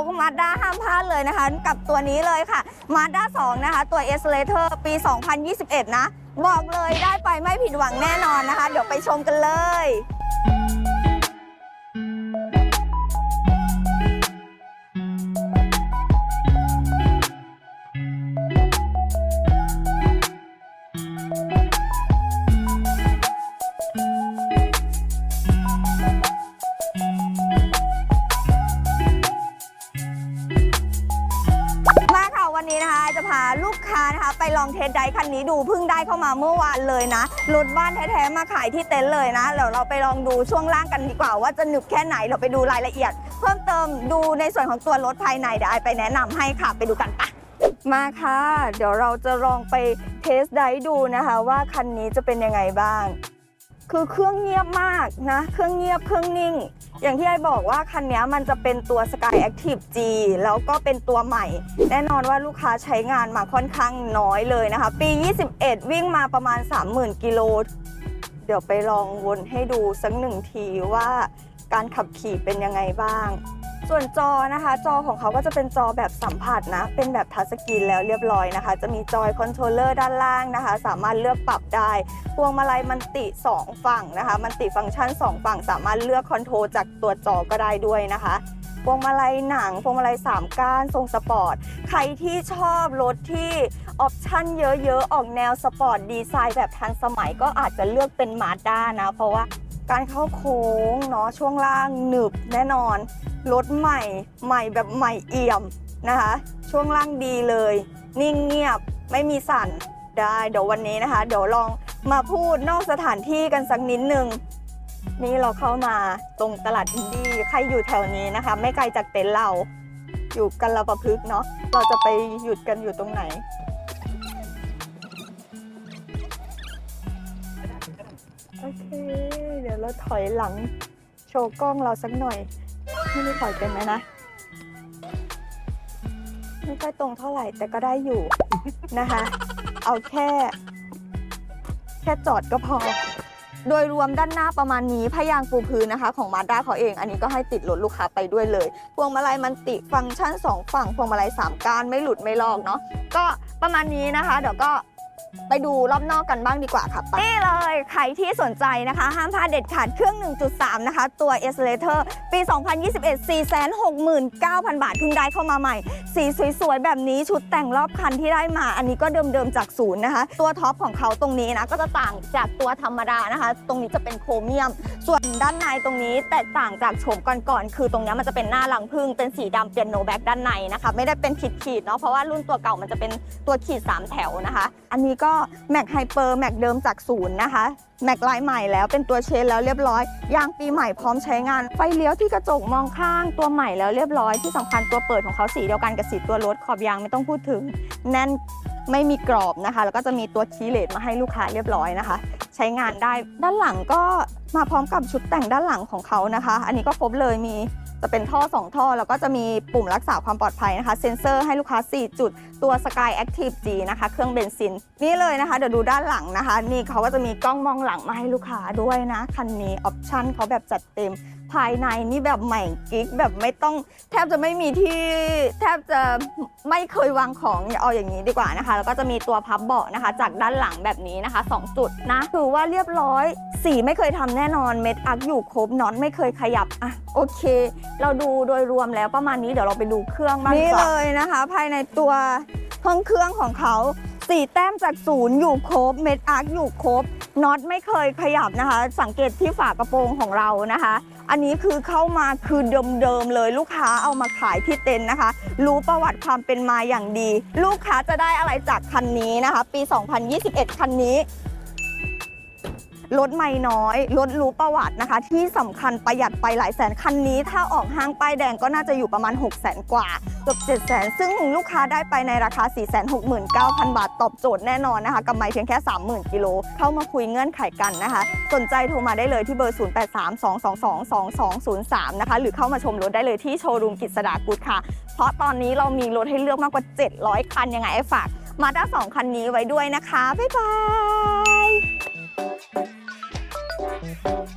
กมาด้าห้ามพลาดเลยนะคะ กับตัวนี้เลยค่ะมาด้า2นะคะ ตัว e s c a l a t o r ปี 2021 นะ บอกเลยได้ไปไม่ผิดหวังแน่นอนนะคะ เดี๋ยวไปชมกันเลย นี้นะคะจะพาลูกค้านะคะไปลองเทสไดคันนี้ดูเพิ่งได้เข้ามาเมื่อวานเลยนะรถบ้านแท้ๆมาขายที่เต็นท์เลยนะเดี๋ยวเราไปลองดูช่วงล่างกันดีกว่า ว่าจะหนึบแค่ไหนเราไปดูรายละเอียด เพิ่มเติมดูในส่วนของตัวรถภายในเดี๋ยวไอไปแนะนำให้ค่ะไปดูกันปะมาค่ะ เดี๋ยวเราจะลองไปเทสไดดูนะคะ ว่าคันนี้จะเป็นยังไงบ้าง คือเครื่องเงียบมากนะ เครื่องเงียบเครื่องนิ่ง อย่างที่ไอบอกว่าคันนี้มันจะเป็นตัว Sky Active G แล้วก็เป็นตัวใหม่ แน่นอนว่าลูกค้าใช้งานมาค่อนข้างน้อยเลยนะคะ ปี 21 วิ่งมาประมาณ 30,000 กิโล เดี๋ยวไปลองวนให้ดูสักหนึ่งทีว่าการขับขี่เป็นยังไงบ้าง ส่วนจอนะคะ จอของเขาก็จะเป็นจอแบบสัมผัสนะ เป็นแบบทัชสกรีนแล้วเรียบร้อยนะคะ จะมีจอยคอนโทรลเลอร์ด้านล่างนะคะ สามารถเลือกปรับได้ พวงมาลัยมันติ 2 ฝั่งนะคะ มันติฟังก์ชัน 2 ฝั่ง สามารถเลือกคอนโทรลจากตัวจอก็ได้ด้วยนะคะพวงมาลัยหนังพวงมาลัย3ก้านทรงสปอร์ต ใครที่ชอบรถที่ออปชั่นเยอะๆ ออกแนวสปอร์ตดีไซน์แบบทันสมัยก็อาจจะเลือกเป็นมาด้านะ เพราะว่าการเข้าโค้งเนาะช่วงล่างหนึบแน่นอนรถใหม่ใหม่แบบใหม่เอี่ยมนะคะ ช่วงล่างดีเลย นิ่งเงียบไม่มีสั่นได้เดี๋ยววันนี้นะคะ เดี๋ยวลองมาพูดนอกสถานที่กันสักนิดนึงนี่เราเข้ามาตรงตลาดอินดี้ใครอยู่แถวนี้นะคะ ไม่ไกลจากเต็นท์เรา อยู่กันละประพฤกเนาะเราจะไปหยุดกันอยู่ตรงไหน โอเค เดี๋ยวเราถอยหลังโชว์กล้องเราสักหน่อย ไม่รู้ถอยเป็นไหมนะ ไม่ค่อยตรงเท่าไหร่แต่ก็ได้อยู่นะคะ เอาแค่ แค่จอดก็พอ โดยรวมด้านหน้าประมาณนี้พยางปูพื้นนะคะ ของมาด้าเขาเอง อันนี้ก็ให้ติดรถลูกค้าไปด้วยเลย พวงมาลัยมันติฟังก์ชัน 2 ฝั่ง พวงมาลัย3ก้านไม่หลุดไม่ลอกเนาะ ก็ประมาณนี้นะคะ เดี๋ยวก็ ไปดูรอบนอกกันบ้างดีกว่าค่ะนี่เลย ใครที่สนใจนะคะ ห้ามพลาดเด็ดขาดเครื่อง 1.3 นะคะ ตัว e s l a t o r ปี 2021 469,000 บาทเพิ่งได้เข้ามาใหม่ สีสวยๆ แบบนี้ชุดแต่งรอบคันที่ได้มา อันนี้ก็เดิมๆ จากศูนย์นะคะ ตัวท็อปของเขาตรงนี้นะ ก็จะต่างจากตัวธรรมดานะคะ ตรงนี้จะเป็นโครเมียม ส่วนด้านในตรงนี้แตกต่างจากโฉมก่อนๆคือตรงนี้มันจะเป็นหน้ารังพึ่งเป็นสีดำเปียโนแบ็กด้านในนะคะไม่ได้เป็นขีดๆเนาะเพราะว่ารุ่นตัวเก่ามันจะเป็นตัวขีด3แถวนะคะ อันนี้ก็แม็กไฮเปอร์แม็กเดิมจากศูนย์นะคะแม็กลายใหม่แล้วเป็นตัวเชนแล้วเรียบร้อยยางปีใหม่พร้อมใช้งาน ไฟเลี้ยวที่กระจกมองข้างตัวใหม่แล้วเรียบร้อยที่สำคัญตัวเปิดของเขาสีเดียวกันกับสีตัวรถขอบยางไม่ต้องพูดถึง แน่นไม่มีกรอบนะคะ แล้วก็จะมีตัวคีเลสมาให้ลูกค้าเรียบร้อยนะคะ ใช้งานได้ด้านหลังก็มาพร้อมกับชุดแต่งด้านหลังของเขานะคะ อันนี้ก็ครบเลยมี จะเป็นท่อ 2 ท่อ แล้วก็จะมีปุ่มรักษาความปลอดภัยนะคะ เซ็นเซอร์ให้ลูกค้า 4 จุด ตัว Sky Active G นะคะ เครื่องเบนซิน นี่เลยนะคะ เดี๋ยวดูด้านหลังนะคะ นี่เขาก็จะมีกล้องมองหลังมาให้ลูกค้าด้วยนะ คันนี้ออปชั่นเขาแบบจัดเต็ม ภายในนี่แบบใหม่กิ๊กแบบไม่ต้อง แทบจะไม่มีที่ แทบจะไม่เคยวางของเอาอย่างนี้ดีกว่านะคะ แล้วก็จะมีตัวพับเบาะนะคะ จากด้านหลังแบบนี้นะคะ 2 จุดนะถือว่าเรียบร้อย สีไม่เคยทำแน่นอนเม็ดอักอยู่ครบน็อตไม่เคยขยับอะโอเค เราดูโดยรวมแล้วประมาณนี้เดี๋ยวเราไปดูเครื่องบ้างนี่เลยนะคะ ภายในตัวห้องเครื่องของเขาสีแต้มจากศูนย์อยู่ครบเม็ดอาร์คอยู่ครบน็อตไม่เคยขยับนะคะ สังเกตที่ฝากระโปรงของเรานะคะ อันนี้คือเข้ามาคือเดิมๆเลยลูกค้าเอามาขายที่เต็นท์นะคะ รู้ประวัติความเป็นมาอย่างดี ลูกค้าจะได้อะไรจากคันนี้นะคะ ปี 2021 คันนี้ รถไม่น้อยรถรู้ประวัตินะคะ ที่สำคัญประหยัดไปหลายแสนคันนี้ ถ้าออกห้างป้ายแดงก็น่าจะอยู่ประมาณ 6 0 0 0 0 0กว่าเกือบ7 0 0 0 0ซึ่งลูกค้าได้ไปในราคา 469,000 บาท ตอบโจทย์แน่นอนนะคะกำไรเพียงแค่ 30,000กิโลเข้ามาคุยเงื่อนไขกันนะคะ สนใจโทรมาได้เลยที่เบอร์ 0832222203 นะคะ หรือเข้ามาชมรถได้เลยที่โชว์รูมกิจสดากุดค่ะ เพราะตอนนี้เรามีรถให้เลือกมากกว่า 700 คันยังไงฝากมาด้า2คันนี้ไว้ด้วยนะคะ บ๊ายบาย Música